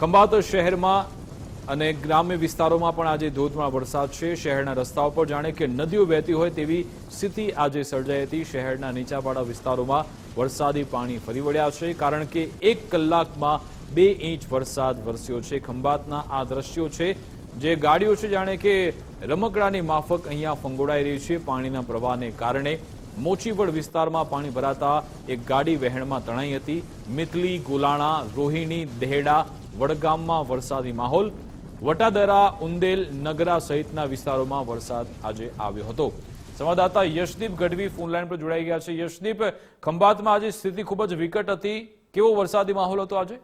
ખંભાત શહેરમાં અને ગ્રામ્ય વિસ્તારોમાં પણ આજે ધોધમાર વરસાદ છે. શહેરના રસ્તાઓ પર જાણે કે નદીઓ વહેતી હોય તેવી સ્થિતિ આજે સર્જાઈ હતી. શહેરના નીચાવાળા વિસ્તારોમાં વરસાદી પાણી ફરી વળ્યા છે, કારણ કે એક કલાકમાં બે ઇંચ વરસાદ વરસ્યો છે. ખંભાતના આ દ્રશ્યો છે, જે ગાડીઓ છે, જાણે કે રમકડાની માફક અહીંયા ફંગોળાઈ રહી છે. પાણીના પ્રવાહને કારણે મોચીવડ વિસ્તારમાં પાણી ભરાતા એક ગાડી વહેણમાં તણાઈ હતી. મિતલી ગોલાણા, રોહિણી, દેહડા વડગામમાં વરસાદી માહોલ. વટાદરા, ઉંદેલ, નગરા સહિતના વિસ્તારોમાં વરસાદ આજે આવ્યો હતો. સંવાદદાતા યશદીપ ગઢવી ફોનલાઈન પર જોડાઈ ગયા છે. યશદીપ, ખંભાતમાં આજે સ્થિતિ ખૂબ જ વિકટ હતી. કેવો વરસાદી માહોલ હતો આજે?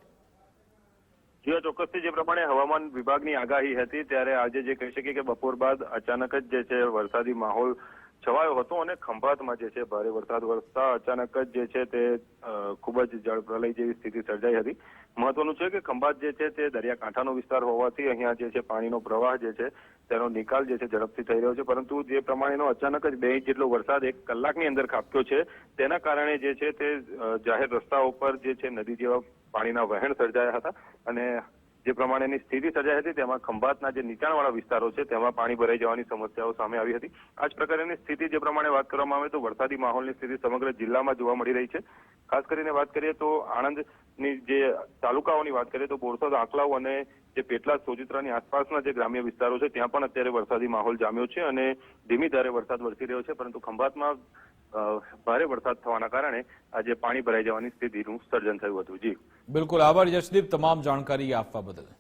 જી ચોક્કસથી જે પ્રમાણે હવામાન વિભાગની આગાહી હતી, ત્યારે આજે જે કહી શકીએ કે બપોર બાદ અચાનક જ જે છે વરસાદી માહોલ છવાયો હતો અને ખંભાતમાં જે છે, ભારે વરસાદ, વરસતા અચાનક જ જે છે તે ખૂબ જ જળ પ્રલય જેવી સ્થિતિ સર્જાઈ હતી. મહત્વનું છે કે ખંભાત જે છે તે દરિયાકાંઠાનો વિસ્તાર હોવાથી અહીંયા જે છે પાણીનો પ્રવાહ જે છે તેનો નિકાલ જે છે ઝડપથી થઈ રહ્યો છે. પરંતુ જે પ્રમાણેનો અચાનક જ બે ઇંચ જેટલો વરસાદ એક કલાકની અંદર ખાબક્યો છે, તેના કારણે જે છે તે જાહેર રસ્તાઓ પર જે છે નદી જેવા પાણીના વહેણ સર્જાયા હતા. અને જે પ્રમાણેની સ્થિતિ સર્જાઈ હતી, તેમાં ખંભાતના જે નીચાણવાળા વિસ્તારો છે, તેમાં પાણી ભરાઈ જવાની સમસ્યાઓ સામે આવી હતી. આ જ પ્રકારની સ્થિતિ જે પ્રમાણે વાત કરવામાં આવે તો વરસાદી માહોલની સ્થિતિ સમગ્ર જિલ્લામાં જોવા મળી રહી છે. ખાસ કરીને વાત કરીએ તો આણંદની જે તાલુકાઓની વાત કરીએ તો બોરસદ, આંકલાવ અને જે પેટલા સોજિત્રાની આસપાસના જે ગ્રામ્ય વિસ્તારો છે, ત્યાં પણ અત્યારે વરસાદી માહોલ જામ્યો છે અને ધીમી ધારે વરસાદ વરસી રહ્યો છે, પરંતુ ખંભાતમાં ભારે વરસાદ થવાના કારણે આજે પાણી ભરાઈ જવાની સ્થિતિનું સર્જન થયું હતું. જી. બિલકુલ. આભાર યશદીપ. તમામ જાણકારી આપવા બદલ.